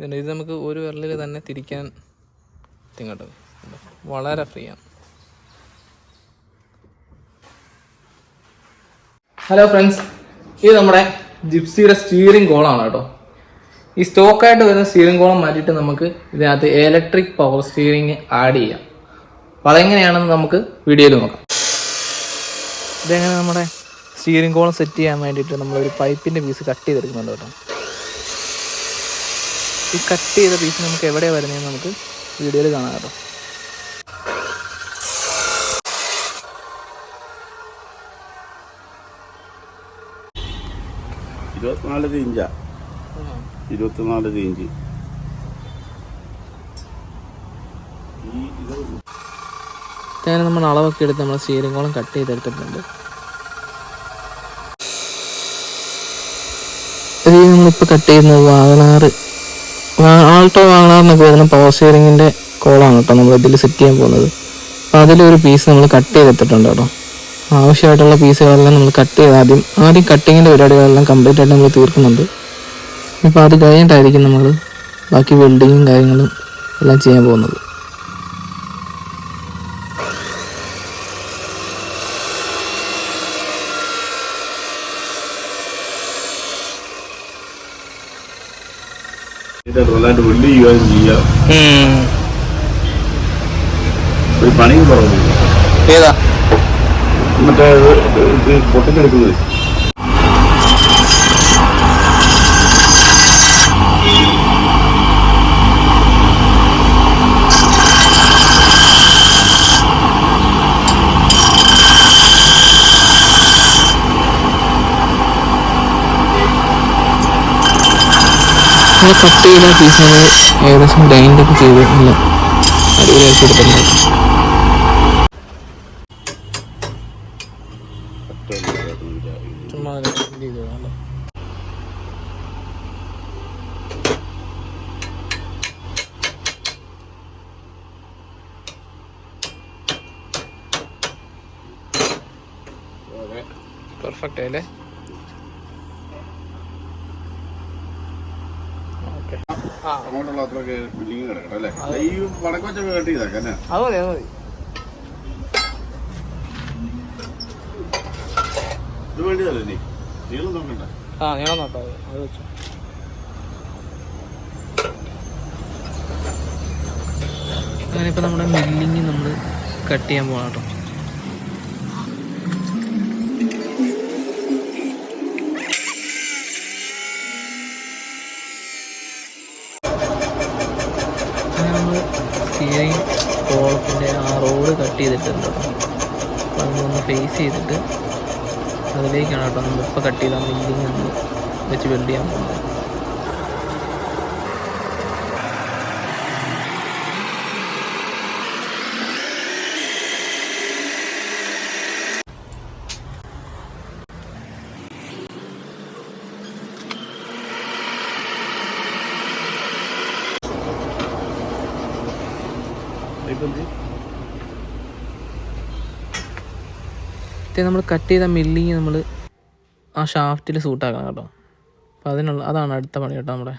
ഇതുണ്ട്. ഇത് നമുക്ക് ഒരു വിരലിൽ തന്നെ തിരിക്കാൻ ഇങ്ങോട്ട് വളരെ ഫ്രീ ആണ് ഹലോ ഫ്രണ്ട്സ് ഇത് നമ്മുടെ ജിപ്സിയുടെ സ്റ്റീറിംഗ് കോളാണ് കേട്ടോ. ഈ സ്റ്റോക്കായിട്ട് വരുന്ന സ്റ്റീറിംഗ് കോളം മാറ്റിയിട്ട് നമുക്ക് ഇതിനകത്ത് ഇലക്ട്രിക് പവർ സ്റ്റീറിംഗ് ആഡ് ചെയ്യാം. അപ്പോൾ അതെങ്ങനെയാണെന്ന് നമുക്ക് വീഡിയോയിൽ നോക്കാം. ഇതെങ്ങനെ നമ്മുടെ സ്റ്റീറിംഗ് കോളം സെറ്റ് ചെയ്യാൻ വേണ്ടിയിട്ട് നമ്മളൊരു പൈപ്പിന്റെ പീസ് കട്ട് ചെയ്തെടുക്കുന്നുണ്ട് കേട്ടോ. ഈ കട്ട് ചെയ്ത പീസ് നമുക്ക് എവിടെയാണ് വരുന്നതെന്ന് നമുക്ക് വീഡിയോയിൽ കാണാം കേട്ടോ. ഇരുപത്തിനാലര ഇഞ്ചാ. ഇരുപത്തിനാലര ഇഞ്ച്. അങ്ങനെ നമ്മൾ അളവൊക്കെ എടുത്ത് നമ്മൾ സ്റ്റിയറിംഗ് കോളം കട്ട് ചെയ്തെടുത്തിട്ടുണ്ട്. ഇത് നമ്മളിപ്പോൾ കട്ട് ചെയ്യുന്നത് വാഗണാറ് ആൾട്ടോ വാങ്ങണമെന്നൊക്കെ വരുന്ന പവർ സ്റ്റിയറിങ്ങിന്റെ കോളാണ് കേട്ടോ നമ്മൾ ഇതിൽ സെറ്റ് ചെയ്യാൻ പോകുന്നത്. അപ്പോൾ അതിലൊരു പീസ് നമ്മൾ കട്ട് ചെയ്തെടുത്തിട്ടുണ്ട് കേട്ടോ ആവശ്യമായിട്ടുള്ള പീസുകളെല്ലാം നമ്മൾ കട്ട് ചെയ്ത് ആദ്യം ആദ്യം കട്ടിങ്ങിന്റെ പരിപാടികളെല്ലാം കംപ്ലീറ്റ് ആയിട്ട് നമ്മൾ തീർക്കുന്നുണ്ട്. ഇപ്പോൾ അത് കഴിഞ്ഞിട്ടായിരിക്കും നമ്മൾ ബാക്കി വെൽഡിങ്ങും കാര്യങ്ങളും എല്ലാം ചെയ്യാൻ പോകുന്നത്. നന്നായിട്ട് വെള്ളി ചെയ്യുകയും ചെയ്യാം. ഒരു പണിയും കുറവില്ല ഏതാ? മറ്റേ ഇത് കട്ട് ചെയ്ത പീസ് നമ്മൾ ഏകദേശം ഗ്രൈൻഡ് ഒക്കെ ചെയ്ത് നല്ല ചെയ്തതാണ്. പെർഫെക്റ്റ് ആയില്ലേ ഓക്കെ ആ അങ്ങോട്ടുള്ള അത്രയൊക്കെ ബില്ലിങ് കിടക്കണം അല്ലേ? ഈ വടക്കൊച്ചൊക്കെ കെട്ടി അത് മതി അത് മതി. ഇത് വേണ്ടിയതല്ലേ നീ? നീളം നോക്കണ്ട. ആ നോക്കാം അത് വെച്ചു. നമ്മുടെ മില്ലിങ് നമ്മൾ കട്ട് ചെയ്യാൻ പോകണം കേട്ടോ. ഫേസ് ചെയ്തിട്ട് അതിലേക്കാണ് കേട്ടോ നമ്മൾ ഇപ്പോൾ കട്ട് ചെയ്ത മില്ലിങ് നമ്മൾ വെച്ച് വെൽഡ് ചെയ്യാൻ പോകുന്നത്. ഇപ്പം ഇത് നമ്മൾ കട്ട് ചെയ്ത മില്ലിങ് നമ്മൾ ആ ഷാഫ്റ്റിൽ സൂട്ടാക്കണം കേട്ടോ. അപ്പോൾ അതിനുള്ള അതാണ് അടുത്ത പണി കേട്ടോ നമ്മുടെ.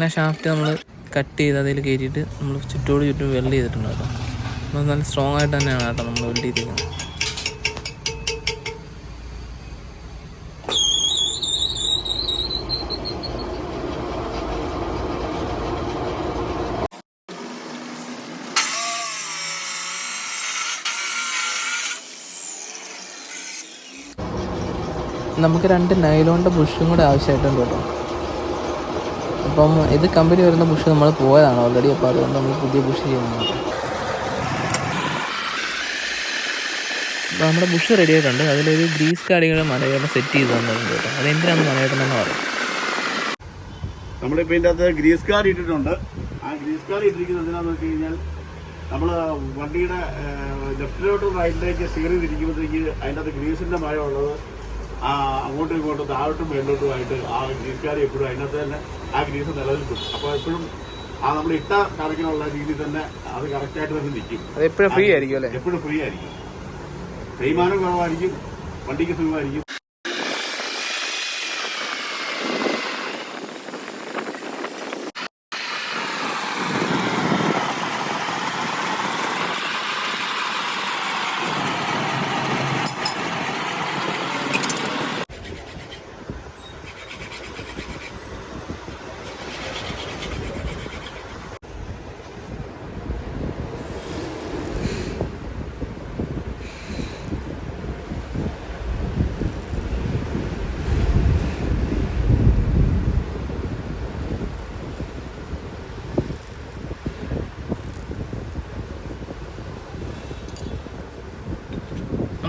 ഇങ്ങനെ ഷാഫ്റ്റ് നമ്മൾ കട്ട് ചെയ്ത് അതിൽ കയറ്റിയിട്ട് നമ്മൾ ചുറ്റോട് ചുറ്റും വെൽഡ് ചെയ്തിട്ടുണ്ട് കേട്ടോ. നമ്മൾ നല്ല സ്ട്രോങ് ആയിട്ട് തന്നെയാണ് കേട്ടോ നമ്മൾ വെൽഡ് ചെയ്തിരിക്കുന്നത്. നമുക്ക് രണ്ട് നൈലോണിന്റെ ബുഷും കൂടെ ആവശ്യമായിട്ടുണ്ട് കേട്ടോ. അപ്പം ഇത് കമ്പനി വരുന്ന ബുഷ് നമ്മൾ പോയതാണ് ഓൾറെഡി അപ്പോൾ അതുകൊണ്ട് നമ്മൾ പുതിയ ബുഷ് ചെയ്യുന്നുണ്ട് അപ്പോൾ നമ്മുടെ ബുഷ് റെഡി ആയിട്ടുണ്ട്. അതിലൊരു ഗ്രീസ് കാർഡികൾ മലയാളം സെറ്റ് ചെയ്ത് തന്നിട്ടുണ്ട് കേട്ടോ. അതെന്തിനാണ് മലയാളം തന്നെ പറയും നമ്മളിപ്പോൾ ഇതിന്റെ അകത്ത് ഗ്രീസ് കാർഡ് ഇട്ടിട്ടുണ്ട്. ആ ഗ്രീസ് കാർഡ് ഇട്ടിരിക്കുന്നത് എന്തിനാന്ന് വെച്ച് കഴിഞ്ഞാൽ നമ്മൾ വണ്ടിയുടെ ലെഫ്റ്റിലോട്ടും റൈറ്റിലേക്ക് സ്റ്റിയർ തിരിക്കുമ്പോഴത്തേക്ക് അതിന്റെ അകത്ത് ഗ്രീസിന്റെ മഴ ഉള്ളത് അങ്ങോട്ടും ഇങ്ങോട്ടും താഴോട്ടും മേലോട്ടുമായിട്ട് ആ ഗ്രീസ് കാർഡ് എപ്പോഴും അതിനകത്ത് തന്നെ ആ ഗ്രീസ് നിലനിൽക്കും. അപ്പോൾ എപ്പോഴും ആ നമ്മൾ ഇട്ട കണക്കിനുള്ള രീതിയിൽ തന്നെ അത് കറക്റ്റായിട്ട് തന്നെ നിൽക്കും. എപ്പോഴും ഫ്രീ ആയിരിക്കും എപ്പോഴും ഫ്രീ ആയിരിക്കും. തേയ്മാനം കുറവായിരിക്കും വണ്ടിക്ക് സുഖമായിരിക്കും.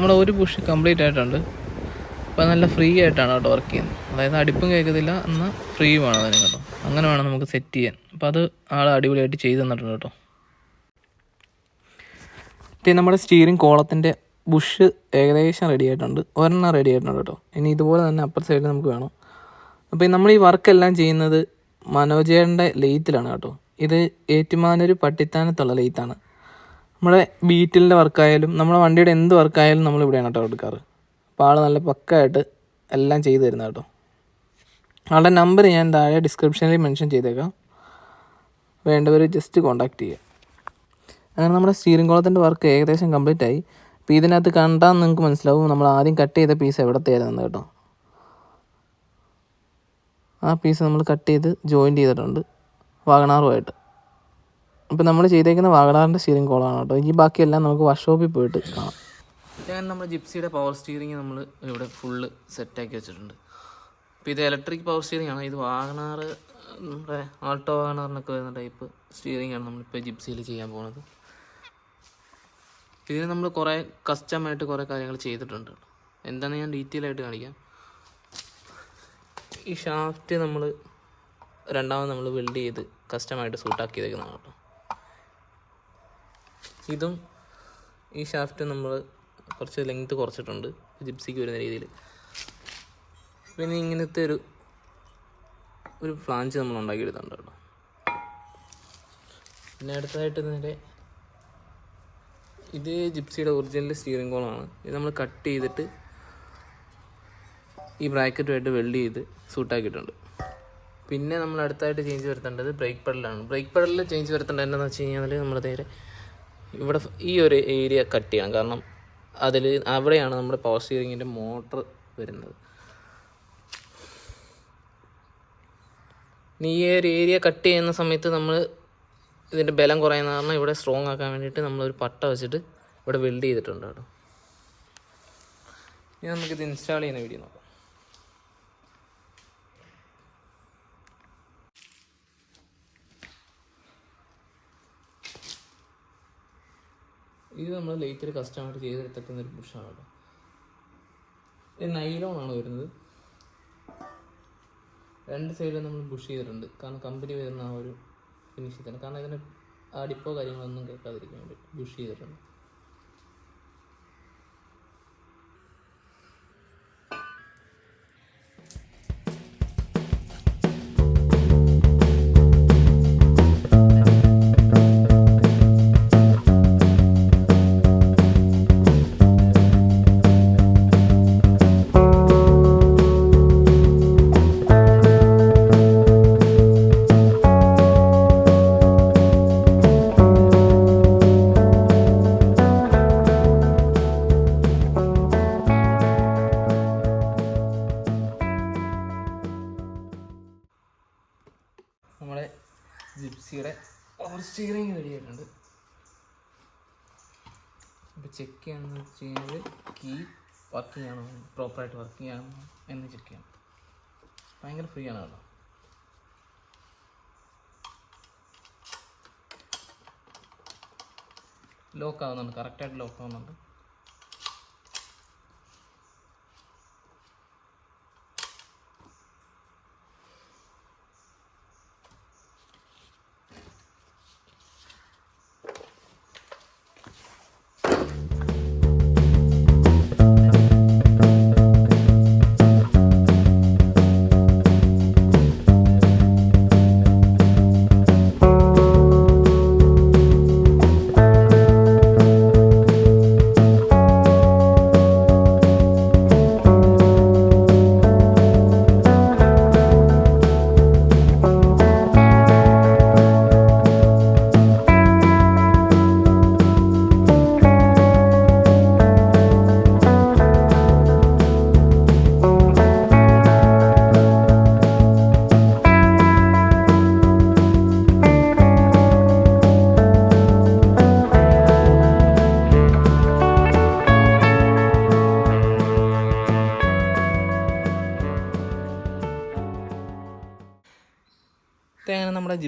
നമ്മുടെ ഒരു ബുഷ് കംപ്ലീറ്റ് ആയിട്ടുണ്ട്. അപ്പോൾ നല്ല ഫ്രീ ആയിട്ടാണ് കേട്ടോ വർക്ക് ചെയ്യുന്നത്. അതായത് അടിപ്പും കേൾക്കത്തില്ല എന്നാൽ ഫ്രീയുമാണ് അതിന് കേട്ടോ. അങ്ങനെ വേണം നമുക്ക് സെറ്റ് ചെയ്യാൻ. അപ്പോൾ അത് ആൾ അടിപൊളിയായിട്ട് ചെയ്ത് തന്നിട്ടുണ്ട് കേട്ടോ. പിന്നെ നമ്മുടെ സ്റ്റീറിംഗ് കോളത്തിന്റെ ബുഷ് ഏകദേശം റെഡി ആയിട്ടുണ്ട്. ഒരെണ്ണം റെഡി ആയിട്ടുണ്ട് കേട്ടോ. ഇനി ഇതുപോലെ തന്നെ അപ്പർ സൈഡിൽ നമുക്ക് വേണം. അപ്പോൾ നമ്മൾ ഈ വർക്കെല്ലാം ചെയ്യുന്നത് മനോജേടന്റെ ലെയ്ത്തിലാണ് കേട്ടോ. ഇത് ഏറ്റുമാനൊരു പട്ടിത്താനത്തുള്ള ലെയ്ത്താണ് നമ്മുടെ ബീറ്റിലിന്റെ വർക്കായാലും നമ്മുടെ വണ്ടിയുടെ എന്ത് വർക്കായാലും നമ്മൾ ഇവിടെയാണ് കേട്ടോ എടുക്കാറ്. അപ്പോൾ ആൾ നല്ല പക്കായിട്ട് എല്ലാം ചെയ്തു തരുന്ന കേട്ടോ. ആളുടെ നമ്പർ ഞാൻ താഴെ ഡിസ്ക്രിപ്ഷനിൽ മെൻഷൻ ചെയ്തേക്കാം. വേണ്ടവർ ജസ്റ്റ് കോൺടാക്ട് ചെയ്യുക. അങ്ങനെ നമ്മുടെ സ്റ്റീറിംഗ് കോളത്തിന്റെ വർക്ക് ഏകദേശം കംപ്ലീറ്റ് ആയി. അപ്പോൾ ഇതിനകത്ത് കണ്ടാൽ നിങ്ങൾക്ക് മനസ്സിലാവും നമ്മൾ ആദ്യം കട്ട് ചെയ്ത പീസ് എവിടത്തെയായിരുന്നു കേട്ടോ. ആ പീസ് നമ്മൾ കട്ട് ചെയ്ത് ജോയിൻ ചെയ്തിട്ടുണ്ട് വാഗണാറുമായിട്ട്. അപ്പോൾ നമ്മൾ ചെയ്തേക്കുന്ന വാഗണാറിന്റെ സ്റ്റിയറിംഗ് കോളാണ് കേട്ടോ. ഈ ബാക്കിയെല്ലാം നമുക്ക് വർക്ക്ഷോപ്പിൽ പോയിട്ട് കാണാം. ഞാൻ നമ്മൾ ജിപ്സിയുടെ പവർ സ്റ്റിയറിംഗ് നമ്മൾ ഇവിടെ ഫുള്ള് സെറ്റാക്കി വെച്ചിട്ടുണ്ട്. അപ്പോൾ ഇത് ഇലക്ട്രിക് പവർ സ്റ്റിയറിംഗ് ആണ്. ഇത് വാഗണാർ നമ്മുടെ ആൾട്ടോ വാഗണാറിനൊക്കെ വരുന്ന ടൈപ്പ് സ്റ്റിയറിംഗ് ആണ് നമ്മളിപ്പോൾ ജിപ്സിയിൽ ചെയ്യാൻ പോകുന്നത് ഇതിന് നമ്മൾ കുറേ കസ്റ്റമായിട്ട് കുറേ കാര്യങ്ങൾ ചെയ്തിട്ടുണ്ട്. എന്താണെന്ന് ഞാൻ ഡീറ്റെയിൽ ആയിട്ട് കാണിക്കാം. ഈ ഷാഫ്റ്റ് നമ്മൾ രണ്ടാമത് നമ്മൾ വെൽഡ് ചെയ്ത് കസ്റ്റമായിട്ട് സൂട്ടാക്കിയതൊക്കെ കേട്ടോ. ഇതും ഈ ഷാഫ്റ്റ് നമ്മൾ കുറച്ച് ലെങ്ത് കുറച്ചിട്ടുണ്ട് ജിപ്സിക്ക് വരുന്ന രീതിയിൽ പിന്നെ ഇങ്ങനത്തെ ഒരു ഒരു ഫ്ലാഞ്ച് നമ്മൾ ഉണ്ടാക്കിയെടുത്തുണ്ട് കേട്ടോ. പിന്നെ അടുത്തതായിട്ട് നേരെ ഇത് ജിപ്സിയുടെ ഒറിജിനൽ സ്റ്റിയറിംഗ് കോളാണ് ഇത് നമ്മൾ കട്ട് ചെയ്തിട്ട് ഈ ബ്രാക്കറ്റുമായിട്ട് വെൽഡ് ചെയ്ത് സൂട്ടാക്കിയിട്ടുണ്ട് പിന്നെ നമ്മൾ അടുത്തായിട്ട് ചേഞ്ച് വരുത്തേണ്ടത് ബ്രേക്ക് പെഡലാണ് ബ്രേക്ക് പെഡലിൽ ചേഞ്ച് വരുത്തേണ്ടത് എന്താണെന്ന് വെച്ച് കഴിഞ്ഞാൽ നമ്മൾ നേരെ ഇവിടെ ഈ ഒരു ഏരിയ കട്ട് ചെയ്യണം. കാരണം അതിൽ അവിടെയാണ് നമ്മുടെ പവർ സ്റ്റിയറിങ്ങിന്റെ മോട്ടർ വരുന്നത്. ഈ ഒരു ഏരിയ കട്ട് ചെയ്യുന്ന സമയത്ത് നമ്മൾ ഇതിന്റെ ബലം കുറയുന്ന കാരണം ഇവിടെ സ്ട്രോങ് ആക്കാൻ വേണ്ടിയിട്ട് നമ്മളൊരു പട്ട വെച്ചിട്ട് ഇവിടെ വെൽഡ് ചെയ്തിട്ടുണ്ട് കേട്ടോ. ഇനി നമുക്കിത് ഇൻസ്റ്റാൾ ചെയ്യുന്ന വീഡിയോ നോക്കാം. ഇത് നമ്മൾ ലേറ്റർ കസ്റ്റമായിട്ട് ചെയ്തെടുത്തേക്കുന്ന ഒരു ബുഷാണ് ഇത് നൈലോൺ ആണ് വരുന്നത്. രണ്ട് സൈഡിലും നമ്മൾ ബുഷ് ചെയ്തിട്ടുണ്ട്. കാരണം കമ്പനി വരുന്ന ആ ഒരു ഫിനിഷ് തന്നെ. കാരണം ഇതിന് അടിപ്പോ കാര്യങ്ങളൊന്നും കേൾക്കാതിരിക്കാൻ വേണ്ടി ബുഷ് ചെയ്തിട്ടുണ്ട്. നമ്മുടെ ജിപ്സിയുടെ പവർ സ്റ്റിയറിംഗ് വഴിയായിട്ടുണ്ട് അപ്പോൾ ചെക്ക് ചെയ്യാന്ന് വെച്ച് കഴിഞ്ഞാൽ കീ വർക്കിംഗ് ആണോ? പ്രോപ്പറായിട്ട് വർക്കിംഗ് ആണോ എന്ന് ചെക്ക് ചെയ്യണം. ഭയങ്കര ഫ്രീ ആണ് കേട്ടോ. ലോക്ക് ആവുന്നുണ്ട് കറക്റ്റായിട്ട് ലോക്ക് ആവുന്നുണ്ട്.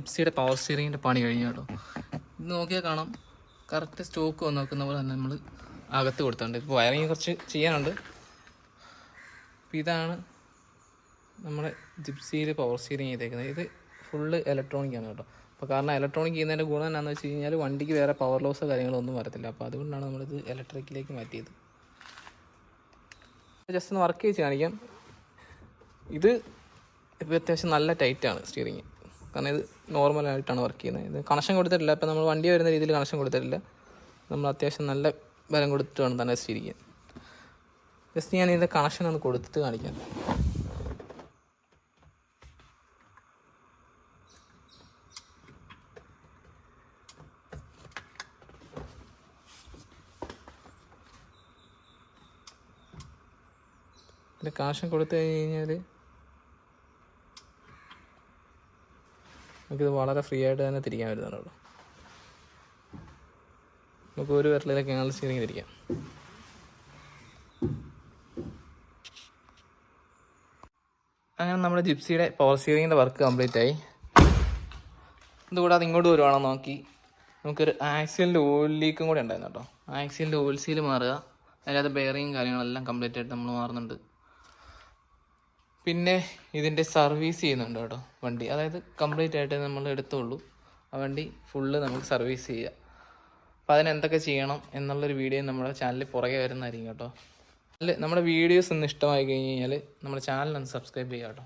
ജിപ്സിയുടെ പവർ സ്റ്റിയറിങ്ങിന്റെ പണി കഴിഞ്ഞു കേട്ടോ. ഇത് നോക്കിയാൽ കാണാം. കറക്റ്റ് സ്റ്റോക്ക് വന്ന് നോക്കുന്ന പോലെ തന്നെ നമ്മൾ അകത്ത് കൊടുത്തുണ്ട് ഇപ്പോൾ വയറിങ് കുറച്ച് ചെയ്യാനുണ്ട്. അപ്പോൾ ഇതാണ് നമ്മുടെ ജിപ്സിയിൽ പവർ സ്റ്റിയറിങ് ചെയ്തേക്കുന്നത്. ഇത് ഫുള്ള് ഇലക്ട്രോണിക് ആണ് കേട്ടോ. അപ്പോൾ കാരണം ഇലക്ട്രോണിക് ചെയ്യുന്നതിന്റെ ഗുണം എന്നാന്ന് വെച്ച് കഴിഞ്ഞാൽ വണ്ടിക്ക് വേറെ പവർ ലോസോ കാര്യങ്ങളോ ഒന്നും വരത്തില്ല. അപ്പോൾ അതുകൊണ്ടാണ് നമ്മളിത് ഇലക്ട്രിക്കിലേക്ക് മാറ്റിയത്. ജസ്റ്റ് ഒന്ന് വർക്ക് ചെയ്ത് കാണിക്കാം. ഇത് ഇപ്പോൾ അത്യാവശ്യം നല്ല ടൈറ്റാണ് സ്റ്റിയറിങ് കാരണം ഇത് നോർമലായിട്ടാണ് വർക്ക് ചെയ്യുന്നത്. ഇത് കണക്ഷൻ കൊടുത്തിട്ടില്ല. ഇപ്പം നമ്മൾ വണ്ടി വരുന്ന രീതിയിൽ കണക്ഷൻ കൊടുത്തിട്ടില്ല. നമ്മൾ അത്യാവശ്യം നല്ല ബലം കൊടുത്തിട്ട് വേണം തന്നെ സ്റ്റിയറിങ് ജസ്റ്റ് ഞാൻ ഇതിന്റെ കണക്ഷൻ ഒന്ന് കൊടുത്തിട്ട് കാണിക്കാം. ഇതിന്റെ കണക്ഷൻ കൊടുത്തു കഴിഞ്ഞ് കഴിഞ്ഞാൽ നമുക്കിത് വളരെ ഫ്രീ ആയിട്ട് തന്നെ തിരിക്കാൻ വരുന്നുണ്ട് നമുക്ക് ഒരു വിരലിലേക്ക് ഞങ്ങൾ സ്റ്റിയറിംഗ് തിരിക്കാം. അങ്ങനെ നമ്മുടെ ജിപ്സിയുടെ പവർ സ്റ്റിയറിങ്ങിന്റെ വർക്ക് കംപ്ലീറ്റ് ആയി. ഇതുകൂടാതെ ഇങ്ങോട്ട് വരുവാണോ നോക്കി. നമുക്കൊരു ആക്സിലിന്റെ ഓയിൽ ലീക്കും കൂടെ ഉണ്ടായിരുന്നു കേട്ടോ. ആക്സിലിന്റെ ഓയിൽ സീൽ മാറുക. അതിനകത്ത് ബെയറിങ് കാര്യങ്ങളെല്ലാം കംപ്ലീറ്റ് ആയിട്ട് നമ്മൾ മാറുന്നുണ്ട്. പിന്നെ ഇതിന്റെ സർവീസ് ചെയ്യുന്നുണ്ട് കേട്ടോ വണ്ടി. അതായത് കംപ്ലീറ്റ് ആയിട്ട് നമ്മൾ എടുത്തുള്ളൂ. ആ വണ്ടി ഫുള്ള് നമുക്ക് സർവീസ് ചെയ്യുക അപ്പോൾ അതിനെന്തൊക്കെ ചെയ്യണം എന്നുള്ളൊരു വീഡിയോ നമ്മുടെ ചാനലിൽ പുറകെ വരുന്നതായിരിക്കും കേട്ടോ. അല്ല നമ്മുടെ വീഡിയോസ് ഒന്ന് ഇഷ്ടമായി കഴിഞ്ഞ് കഴിഞ്ഞാൽ നമ്മുടെ ചാനൽ ഒന്ന് സബ്സ്ക്രൈബ് ചെയ്യാം കേട്ടോ.